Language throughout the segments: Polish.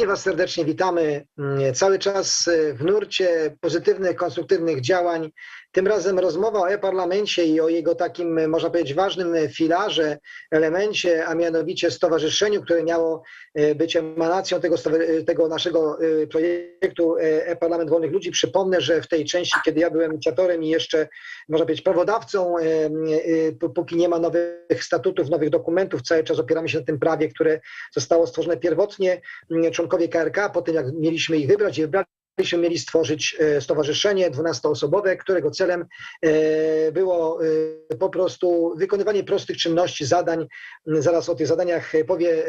Ponownie Was serdecznie witamy. Mm, Cały czas y, w nurcie pozytywnych, konstruktywnych działań. Tym razem rozmowa o e-parlamencie i o jego takim, y, można powiedzieć, ważnym y, filarze, elemencie, a mianowicie stowarzyszeniu, które miało być emanacją tego, tego naszego projektu e-parlament wolnych ludzi. Przypomnę, że w tej części, kiedy ja byłem inicjatorem i jeszcze, można powiedzieć, prawodawcą, póki nie ma nowych statutów, nowych dokumentów, cały czas opieramy się na tym prawie, które zostało stworzone pierwotnie mm, członkowie KRK, po tym jak mieliśmy ich wybrać i wybraliśmy, mieli stworzyć e, stowarzyszenie 12-osobowe, którego celem e, było e, po prostu wykonywanie prostych czynności, zadań. Zaraz o tych zadaniach powie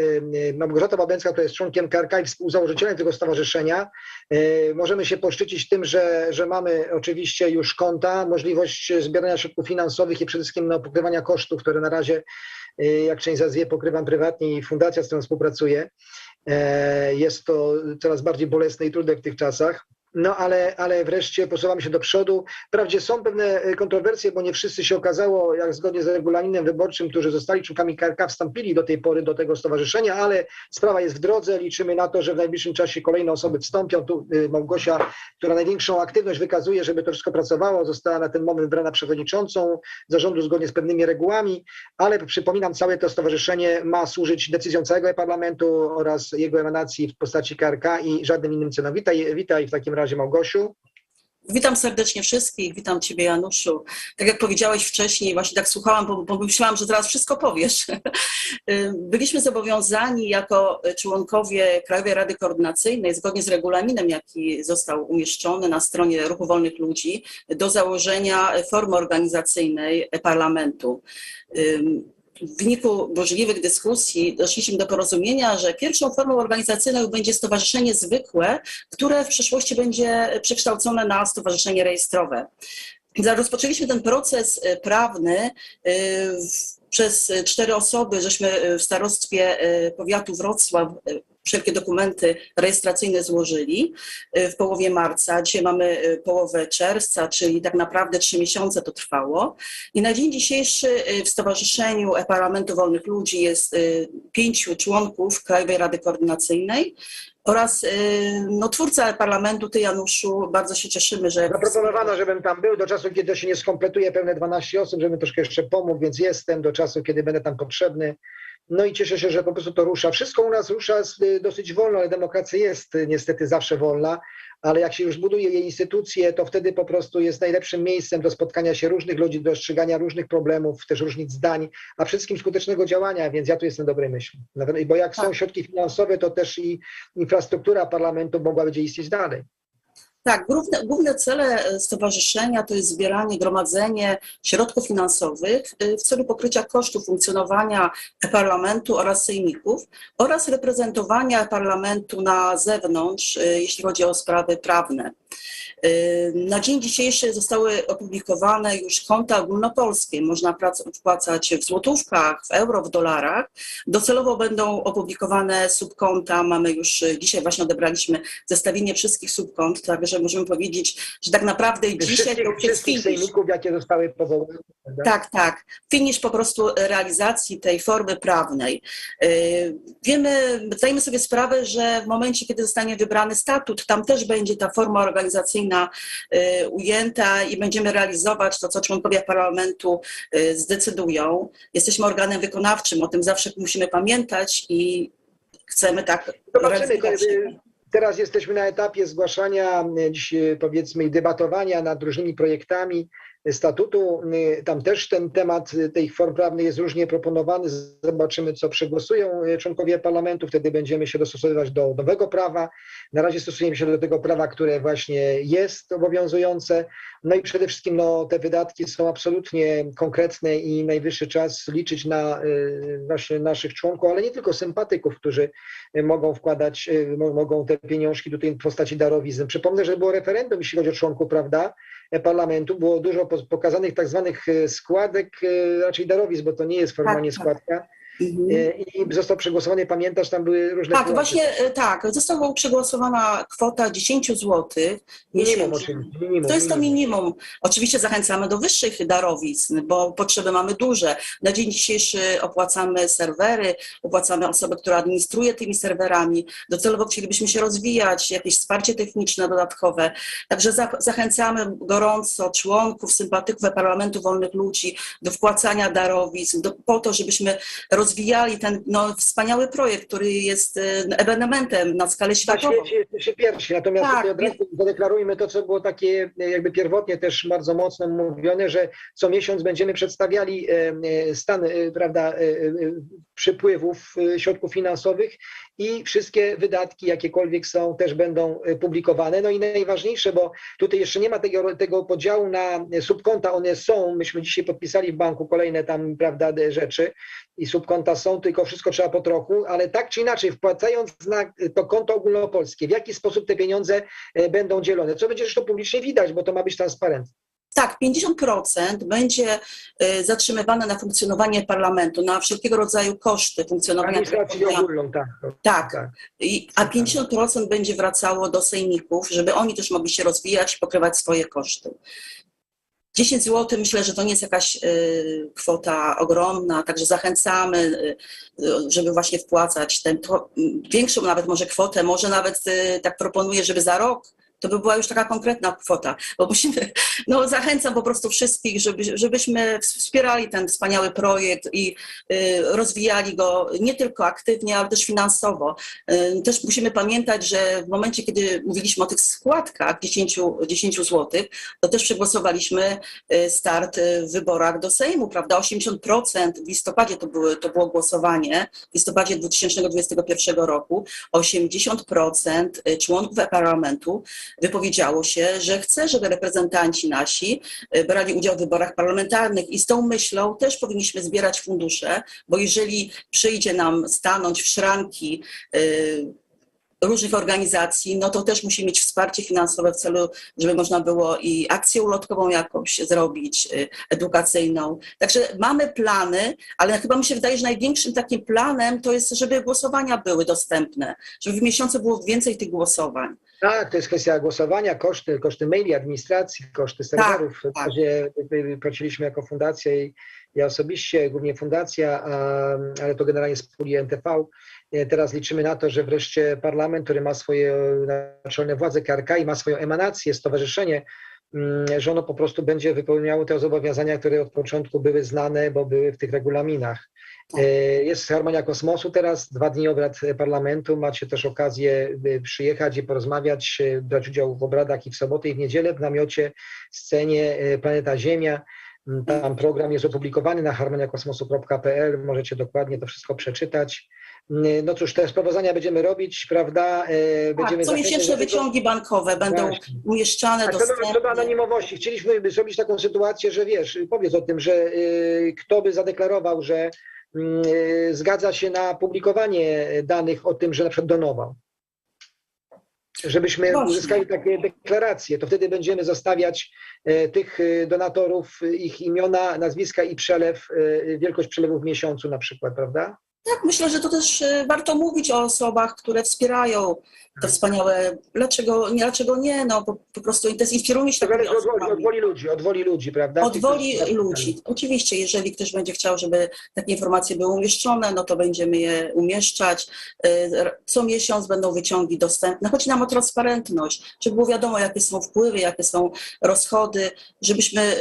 Małgorzata Babęcka, która jest członkiem KRK i współzałożycielem tego stowarzyszenia. Możemy się poszczycić tym, że, że mamy oczywiście już konta, możliwość zbierania środków finansowych i przede wszystkim no, pokrywania kosztów, które na razie, jak część z wie, pokrywam prywatnie i fundacja, z którą współpracuję. E, Jest to coraz bardziej bolesne i trudne w tych czasach. No ale, ale wreszcie posuwamy się do przodu. Wprawdzie są pewne e, kontrowersje, bo nie wszyscy się okazało, jak zgodnie z regulaminem wyborczym, którzy zostali członkami KRK, wstąpili do tej pory do tego stowarzyszenia, ale sprawa jest w drodze. Liczymy na to, że w najbliższym czasie kolejne osoby wstąpią. Tu y, Małgosia, która największą aktywność wykazuje, żeby to wszystko pracowało, została na ten moment wybrana przewodniczącą zarządu zgodnie z pewnymi regułami, ale przypominam, całe to stowarzyszenie ma służyć decyzjom całego parlamentu oraz jego emanacji w postaci KRK i żadnym innym celom. Witaj, witaj w takim razie Małgosiu. Witam serdecznie wszystkich, witam Ciebie Januszu. Tak jak powiedziałeś wcześniej, właśnie tak słuchałam, bo, bo myślałam, że zaraz wszystko powiesz. Byliśmy zobowiązani jako członkowie Krajowej Rady Koordynacyjnej, zgodnie z regulaminem, jaki został umieszczony na stronie Ruchu Wolnych Ludzi, do założenia formy organizacyjnej parlamentu. W wyniku możliwych dyskusji doszliśmy do porozumienia, że pierwszą formą organizacyjną będzie stowarzyszenie zwykłe, które w przyszłości będzie przekształcone na stowarzyszenie rejestrowe. Rozpoczęliśmy ten proces prawny przez cztery osoby, żeśmy w starostwie powiatu Wrocław wszelkie dokumenty rejestracyjne złożyli w połowie marca. Dzisiaj mamy połowę czerwca, czyli tak naprawdę trzy miesiące to trwało. I na dzień dzisiejszy w Stowarzyszeniu Parlamentu Wolnych Ludzi jest pięciu członków Krajowej Rady Koordynacyjnej oraz no, twórca parlamentu, ty Januszu, bardzo się cieszymy, że... Zaproponowano, żebym tam był do czasu, kiedy to się nie skompletuje pełne 12 osób, żebym troszkę jeszcze pomógł, więc jestem do czasu, kiedy będę tam potrzebny. No i cieszę się, że po prostu to rusza. Wszystko u nas rusza dosyć wolno, ale demokracja jest niestety zawsze wolna, ale jak się już buduje jej instytucje, to wtedy po prostu jest najlepszym miejscem do spotkania się różnych ludzi, do dostrzegania różnych problemów, też różnych zdań, a przede wszystkim skutecznego działania, więc ja tu jestem dobrej myśli. Bo jak są środki finansowe, to też i infrastruktura parlamentu mogła będzie istnieć dalej. Tak, główne, główne cele stowarzyszenia to jest zbieranie, gromadzenie środków finansowych w celu pokrycia kosztów funkcjonowania parlamentu oraz sejmików oraz reprezentowania parlamentu na zewnątrz, jeśli chodzi o sprawy prawne. Na dzień dzisiejszy zostały opublikowane już konta ogólnopolskie. Można wpłacać w złotówkach, w euro, w dolarach. Docelowo będą opublikowane subkonta. Mamy już dzisiaj właśnie odebraliśmy zestawienie wszystkich subkont, także możemy powiedzieć, że tak naprawdę dzisiaj to jest finish. sejmików, jakie zostały powołane. Tak, tak. Finisz po prostu realizacji tej formy prawnej. Wiemy, zdajemy sobie sprawę, że w momencie, kiedy zostanie wybrany statut, tam też będzie ta forma organizacyjna ujęta i będziemy realizować to, co członkowie parlamentu zdecydują. Jesteśmy organem wykonawczym, o tym zawsze musimy pamiętać i chcemy tak Zobaczymy. Teraz jesteśmy na etapie zgłaszania, dziś powiedzmy, debatowania nad różnymi projektami statutu. Tam też ten temat tej form prawnej jest różnie proponowany. Zobaczymy, co przegłosują członkowie parlamentu. Wtedy będziemy się dostosowywać do nowego prawa. Na razie stosujemy się do tego prawa, które właśnie jest obowiązujące. No i przede wszystkim no, te wydatki są absolutnie konkretne i najwyższy czas liczyć na właśnie naszych członków, ale nie tylko sympatyków, którzy mogą wkładać, mogą te pieniążki tutaj w postaci darowizn. Przypomnę, że było referendum, jeśli chodzi o członków, prawda? parlamentu było dużo pokazanych tak zwanych składek, raczej darowizn, bo to nie jest formalnie tak, składka, Mhm. e, i został przegłosowany, pamiętasz, tam były różne Tak, właśnie e, tak. Została przegłosowana kwota 10 zł Minimum oczywiście, minimum. To jest to minimum. Oczywiście zachęcamy do wyższych darowizn, bo potrzeby mamy duże. Na dzień dzisiejszy opłacamy serwery, opłacamy osobę, która administruje tymi serwerami. Docelowo chcielibyśmy się rozwijać, jakieś wsparcie techniczne dodatkowe. Także za, zachęcamy gorąco członków, sympatyków Parlamentu Wolnych Ludzi do wpłacania darowizn, do, po to, żebyśmy rozwijali ten no, wspaniały projekt, który jest e, ewenementem na skalę Na światową. świecie jesteście pierwsi, natomiast Tak, tutaj od razu zadeklarujmy to, co było takie e, jakby pierwotnie też bardzo mocno mówione, że co miesiąc będziemy przedstawiali e, stan prawda, przypływów środków finansowych i wszystkie wydatki, jakiekolwiek są, też będą e, publikowane. No i najważniejsze, bo tutaj jeszcze nie ma tego, tego podziału na subkonta, one są, myśmy dzisiaj podpisali w banku kolejne tam prawda, rzeczy i subkonta są, tylko wszystko trzeba po trochu, ale tak czy inaczej, wpłacając na to konto ogólnopolskie, w jaki sposób te pieniądze e, będą dzielone, co będzie zresztą publicznie widać, bo to ma być transparentne. Tak, 50% będzie y, zatrzymywane na funkcjonowanie parlamentu, na wszelkiego rodzaju koszty funkcjonowania programu. ogólną, tak. Tak, tak. I, a 50% będzie wracało do sejmików, żeby oni też mogli się rozwijać i pokrywać swoje koszty. 10 zł myślę, że to nie jest jakaś y, kwota ogromna, także zachęcamy, y, y, żeby właśnie wpłacać tę to, y, większą nawet może kwotę, może nawet y, tak proponuję, żeby za rok to by była już taka konkretna kwota, bo musimy, no zachęcam po prostu wszystkich, żeby, żebyśmy wspierali ten wspaniały projekt i y, rozwijali go nie tylko aktywnie, ale też finansowo. Y, też musimy pamiętać, że w momencie, kiedy mówiliśmy o tych składkach 10, 10 zł, to też przegłosowaliśmy y, start w wyborach do Sejmu, prawda? 80% w listopadzie to, były, to było głosowanie, w listopadzie 2021 roku, 80% członków parlamentu wypowiedziało się, że chce, żeby reprezentanci nasi y, brali udział w wyborach parlamentarnych i z tą myślą też powinniśmy zbierać fundusze, bo jeżeli przyjdzie nam stanąć w szranki y, różnych organizacji, no to też musi mieć wsparcie finansowe w celu, żeby można było i akcję ulotkową jakąś zrobić, y, edukacyjną. Także mamy plany, ale chyba mi się wydaje, że największym takim planem to jest, żeby głosowania były dostępne, żeby w miesiącu było więcej tych głosowań. Tak, to jest kwestia głosowania, koszty, koszty maili, administracji, koszty serwerów. tak. Razie płaciliśmy jako fundacja i ja osobiście, głównie fundacja, ale to generalnie puli NTV. E, Teraz liczymy na to, że wreszcie parlament, który ma swoje naczelne władze KRK i ma swoją emanację, stowarzyszenie, że ono po prostu będzie wypełniało te zobowiązania, które od początku były znane, bo były w tych regulaminach. E, Jest harmonia kosmosu teraz, dwa dni obrad parlamentu. Macie też okazję y, przyjechać i porozmawiać, y, brać udział w obradach i w sobotę i w niedzielę w namiocie, scenie Planeta Ziemia. Mm, Tam program jest opublikowany na harmoniakosmosu.pl, możecie dokładnie to wszystko przeczytać. Mm, No cóż, te sprawozdania będziemy robić, prawda? E, Będziemy Tak, co zachęcać miesięczne wyciągi bankowe będą Właśnie. umieszczane tak, co do, co do anonimowości, chcieliśmy zrobić taką sytuację, że wiesz, powiedz o tym, że y, kto by zadeklarował, że mm, y, zgadza się na publikowanie danych o tym, że na przykład donował. Żebyśmy Właśnie. uzyskali takie deklaracje, to wtedy będziemy zostawiać e, tych e, donatorów, ich imiona, nazwiska i przelew, e, wielkość przelewu w miesiącu na przykład, prawda? Tak, myślę, że to też e, warto mówić o osobach, które wspierają te wspaniałe. Dlaczego nie? Dlaczego nie? No po, po prostu to inspirujmy się To takimi od woli, od osobami. woli ludzi, od woli ludzi, prawda? Od woli ludzi. Oczywiście, jeżeli ktoś będzie chciał, żeby takie informacje były umieszczone, no to będziemy je umieszczać. E, Co miesiąc będą wyciągi dostępne. Chodzi nam o transparentność, żeby było wiadomo, jakie są wpływy, jakie są rozchody, żebyśmy e,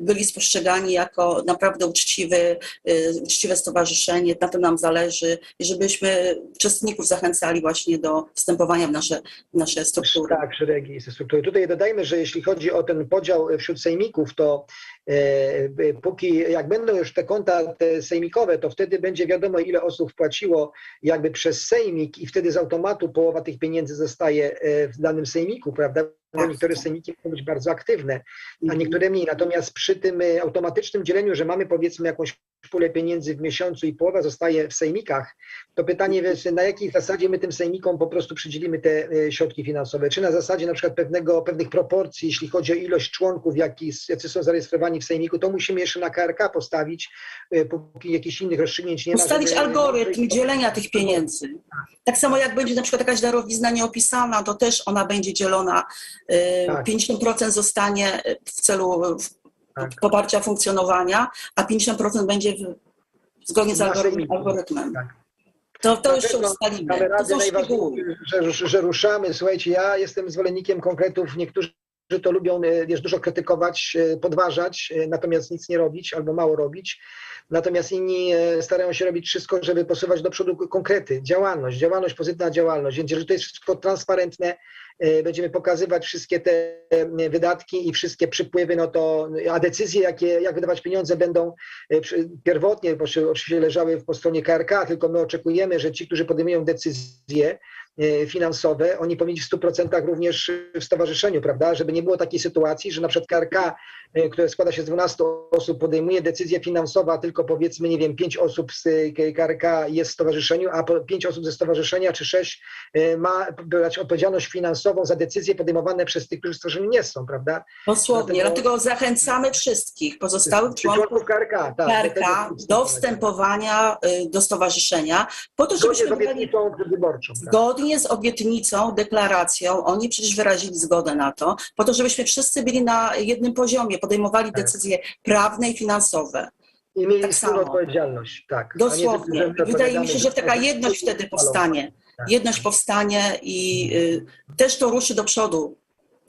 byli spostrzegani jako naprawdę uczciwy, uczciwe stowarzyszenie. Tym nam zależy i żebyśmy uczestników zachęcali właśnie do wstępowania w nasze, w nasze struktury. Tak, szeregi struktury. Tutaj dodajmy, że jeśli chodzi o ten podział wśród sejmików, to e, póki jak będą już te konta te sejmikowe, to wtedy będzie wiadomo, ile osób wpłaciło jakby przez sejmik i wtedy z automatu połowa tych pieniędzy zostaje e, w danym sejmiku, prawda? Bo Tak. niektóre sejmiki mogą być bardzo aktywne, a Mhm. niektóre mniej. Natomiast przy tym e, automatycznym dzieleniu, że mamy powiedzmy jakąś pulę pieniędzy w miesiącu i połowa zostaje w sejmikach, to pytanie jest, na jakiej zasadzie my tym sejmikom po prostu przydzielimy te e, środki finansowe? Czy na zasadzie na przykład pewnego, pewnych proporcji, jeśli chodzi o ilość członków, jaki, jacy są zarejestrowani w sejmiku, to musimy jeszcze na KRK postawić, e, póki jakichś innych rozstrzygnięć nie ma. Ustalić algorytm dzielenia tych pieniędzy. Tak samo jak będzie na przykład jakaś darowizna nieopisana, to też ona będzie dzielona. y, Tak. 50% zostanie w celu Tak. poparcia funkcjonowania, a 50% będzie w, zgodnie z algorytmem. Tak. To, to jeszcze pewno ustalimy. Damy radę, że, że ruszamy. Słuchajcie, ja jestem zwolennikiem konkretów. Niektórzy to lubią e, wiesz, dużo krytykować, e, podważać, e, natomiast nic nie robić albo mało robić. Natomiast inni starają się robić wszystko, żeby posuwać do przodu konkrety, działalność, działalność, pozytywna działalność. Więc jeżeli to jest wszystko transparentne, będziemy pokazywać wszystkie te wydatki i wszystkie przypływy, no to, a decyzje, jakie, jak wydawać pieniądze będą pierwotnie, bo oczywiście leżały po stronie KRK, tylko my oczekujemy, że ci, którzy podejmują decyzje finansowe, oni powinni w 100% również w stowarzyszeniu, prawda? Żeby nie było takiej sytuacji, że na przykład KRK, e, które składa się z 12 osób, podejmuje decyzję finansową, a tylko powiedzmy, nie wiem, 5 osób z e, KRK jest w stowarzyszeniu, a 5 osób ze stowarzyszenia czy 6 ma brać odpowiedzialność finansową za decyzje podejmowane przez tych, którzy w stowarzyszeniu nie są, prawda? Dosłownie. Dlatego- Dlatego zachęcamy wszystkich pozostałych członków KRK, tak, KRK do wstępowania y, do stowarzyszenia, po to, Zgodnie z żebyśmy brali obietnicą wyborczą. tak. Zgodnie z obietnicą, deklaracją, oni przecież wyrazili zgodę na to, po to, żebyśmy wszyscy byli na jednym poziomie, podejmowali Tak. decyzje prawne i finansowe. I mieli Tak wspólną samo. odpowiedzialność, tak. Nie Dosłownie. Wydaje mi się, że taka jedność wtedy powstanie. Tak. Jedność powstanie i y, też to ruszy do przodu.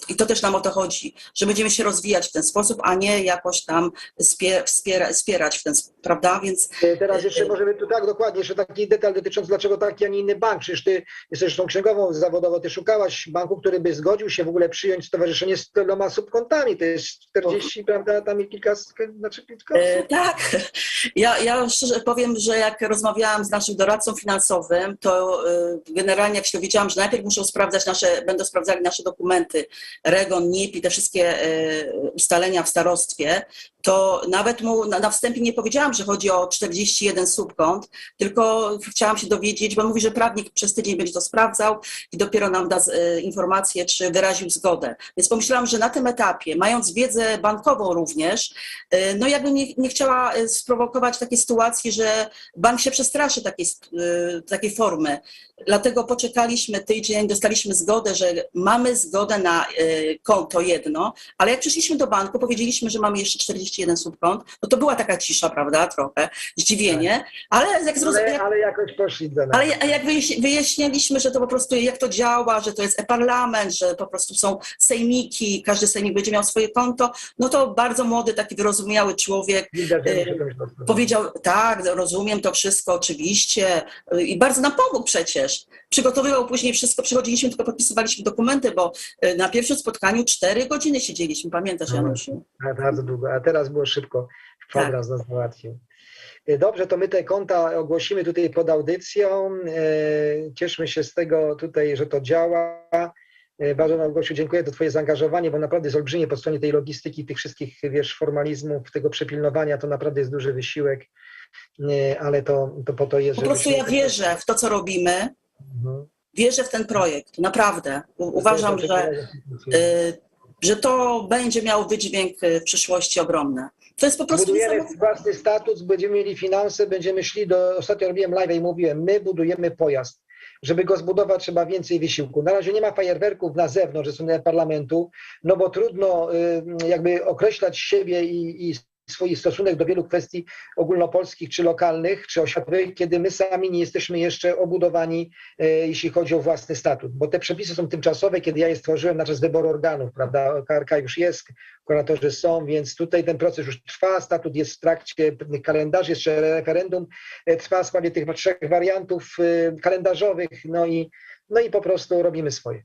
I to też nam o to chodzi, że będziemy się rozwijać w ten sposób, a nie jakoś tam spie, wspiera, wspierać w ten sposób, prawda? Więc E, Teraz jeszcze możemy tu tak dokładnie, jeszcze taki detal dotyczący dlaczego taki, a nie inny bank. Przecież ty jesteś tą księgową zawodowo, ty szukałaś banku, który by zgodził się w ogóle przyjąć stowarzyszenie z tyloma subkontami. To jest 40, prawda, tam i kilka, znaczy kilka E, tak. Ja, ja szczerze powiem, że jak rozmawiałam z naszym doradcą finansowym, to e, generalnie jak się dowiedziałam, że najpierw muszą sprawdzać nasze, będą sprawdzali nasze dokumenty, REGON, NIP i te wszystkie e, ustalenia w starostwie, to nawet mu na, wstępie nie powiedziałam, że chodzi o 41 subkont, tylko chciałam się dowiedzieć, bo mówi, że prawnik przez tydzień będzie to sprawdzał i dopiero nam da e, informację, czy wyraził zgodę. Więc pomyślałam, że na tym etapie, mając wiedzę bankową również, E, No jakby nie, nie chciała sprowokować takiej sytuacji, że bank się przestraszy takiej, takiej formy. Dlatego poczekaliśmy tydzień, dostaliśmy zgodę, że mamy zgodę na konto jedno, ale jak przyszliśmy do banku, powiedzieliśmy, że mamy jeszcze 41 subkont, no to była taka cisza, prawda, trochę, zdziwienie, ale jak Ale, zrozumiałem, ale jakoś poszli za nami. ale ja- jak wyjaś- wyjaśniliśmy, że to po prostu jak to działa, że to jest e-parlament, że po prostu są sejmiki, każdy sejmik będzie miał swoje konto, no to bardzo młody, taki wyrozumiały człowiek e, dostać. powiedział, tak, rozumiem to wszystko, oczywiście y, i bardzo nam pomógł przecież. Przygotowywał później wszystko, przychodziliśmy, tylko podpisywaliśmy dokumenty, bo y, na pierwszym spotkaniu cztery godziny siedzieliśmy, pamiętasz Mhm. Janusiu? A, Bardzo długo, a teraz było szybko. Tak. Kwadrans nas załatwił. E, Dobrze, to my te konta ogłosimy tutaj pod audycją. E, Cieszmy się z tego tutaj, że to działa. Bardzo Małgosiu, dziękuję za Twoje zaangażowanie, bo naprawdę jest olbrzymie po stronie tej logistyki, tych wszystkich, wiesz, formalizmów, tego przepilnowania, to naprawdę jest duży wysiłek, ale to, to po to jest, Po prostu ja wierzę w to, co robimy. Wierzę w ten projekt, naprawdę. U- Uważam, że, y, że to będzie miało wydźwięk y, w przyszłości ogromny. To jest po prostu Budujemy własny status, będziemy mieli finanse, będziemy szli do. Ostatnio robiłem live i mówiłem, my budujemy pojazd. Żeby go zbudować, trzeba więcej wysiłku. Na razie nie ma fajerwerków na zewnątrz, ze strony parlamentu, no bo trudno y, jakby określać siebie i, i swój stosunek do wielu kwestii ogólnopolskich, czy lokalnych, czy oświatowych, kiedy my sami nie jesteśmy jeszcze obudowani, y, jeśli chodzi o własny statut. Bo te przepisy są tymczasowe, kiedy ja je stworzyłem na czas wyboru organów, prawda? KRK już jest, kuratorzy są, więc tutaj ten proces już trwa, statut jest w trakcie pewnych kalendarzy, jeszcze referendum e, trwa w sprawie tych trzech wariantów e, kalendarzowych, no i, no i po prostu robimy swoje.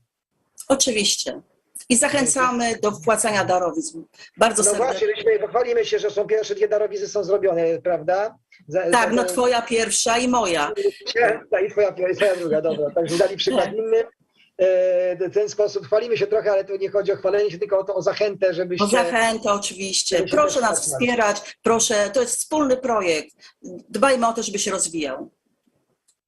Oczywiście. I zachęcamy do wpłacania darowizn. Bardzo No serdecznie. właśnie, żeśmy pochwalimy się, że są pierwsze dwie darowizy są zrobione, prawda? Za, Tak, za- no twoja pierwsza i moja. I twoja, twoja, twoja druga, dobra, także dali przykład innym. e, w ten sposób chwalimy się trochę, ale tu nie chodzi o chwalenie się, tylko o to, o zachętę, żebyście... O zachętę oczywiście. Proszę nas wspierać, proszę, to jest wspólny projekt. Dbajmy o to, żeby się rozwijał.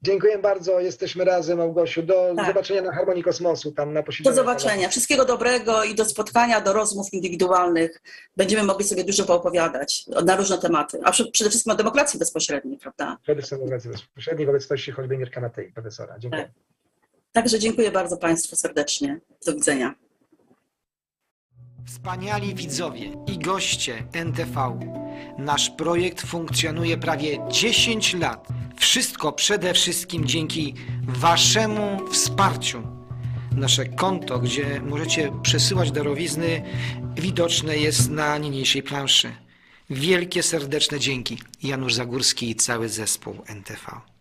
Dziękuję bardzo, jesteśmy razem, Małgosiu. Do Tak. zobaczenia na Harmonii Kosmosu, tam na Do posiedzeniu. zobaczenia. Wszystkiego dobrego i do spotkania, do rozmów indywidualnych. Będziemy mogli sobie dużo poopowiadać na różne tematy, a przede wszystkim o demokracji bezpośredniej, prawda? Profesor Wobec bezpośredniej w obecności choćby Mirka Matei, profesora. Dziękuję. Tak. Także dziękuję bardzo Państwu serdecznie. Do widzenia. Wspaniali widzowie i goście NTV. Nasz projekt funkcjonuje prawie 10 lat. Wszystko przede wszystkim dzięki Waszemu wsparciu. Nasze konto, gdzie możecie przesyłać darowizny, widoczne jest na niniejszej planszy. Wielkie serdeczne dzięki. Janusz Zagórski i cały zespół NTV.